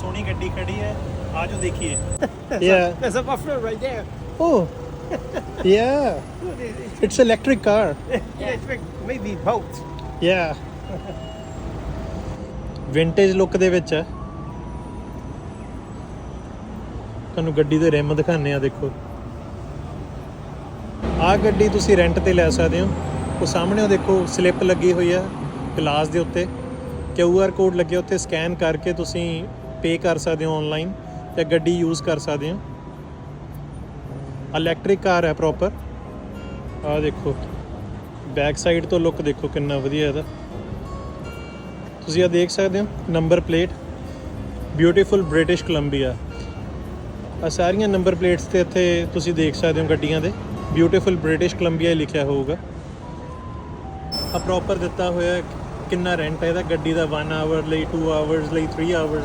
ਸੋਹਣੀ ਗੱਡੀ ਖੜੀ ਹੈ ਆਜੋ ਦੇਖੀਏ Yeah. There's a buffalo right there. Oh. Yeah. It's electric car. Electric, maybe boat. Yeah. Vintage look ਦੇ ਵਿੱਚ ਹੈ ਤੁਹਾਨੂੰ ਗੱਡੀ ਦੇ ਰਿਮ ਦਿਖਾਣੇ ਆ ਦੇਖੋ ਆਹ ਗੱਡੀ ਤੁਸੀਂ ਰੈਂਟ ਤੇ ਲੈ ਸਕਦੇ ਹੋ ਉਹ ਸਾਹਮਣੇ ਉਹ ਦੇਖੋ ਸਲਿੱਪ ਲੱਗੀ ਹੋਈ ਆ ਗਲਾਸ ਦੇ ਉੱਤੇ QR ਕੋਡ ਲੱਗਿਆ ਉੱਤੇ ਸਕੈਨ ਕਰਕੇ ਤੁਸੀਂ ਪੇ ਕਰ ਸਕਦੇ ਹੋ ਆਨਲਾਈਨ ਜਾਂ ਗੱਡੀ ਯੂਜ਼ ਕਰ ਸਕਦੇ ਹੋ। ਇਲੈਕਟ੍ਰਿਕ ਕਾਰ ਹੈ ਪ੍ਰੋਪਰ ਆਹ ਦੇਖੋ ਬੈਕ ਸਾਈਡ ਤੋਂ ਲੁੱਕ ਦੇਖੋ ਕਿੰਨਾ ਵਧੀਆ ਇਹਦਾ। ਤੁਸੀਂ ਆ ਦੇਖ ਸਕਦੇ ਹੋ number plate beautiful British Columbia ਆ ਸਾਰੀਆਂ ਨੰਬਰ ਪਲੇਟਸ ਤੇ ਇੱਥੇ ਤੁਸੀਂ ਦੇਖ ਸਕਦੇ ਹੋ ਗੱਡੀਆਂ ਦੇ। ਬਿਊਟੀਫੁਲ ਬ੍ਰਿਟਿਸ਼ ਕੋਲੰਬੀਆ ਲਿਖਿਆ ਹੋਊਗਾ। ਆ ਪ੍ਰੋਪਰ ਦਿੱਤਾ ਹੋਇਆ ਕਿੰਨਾ ਰੈਂਟ ਹੈ ਇਹਦਾ। ਗੱਡੀ ਦਾ 1 ਆਵਰ ਲਈ 2 ਆਵਰਸ ਲਈ 3 ਆਵਰਸ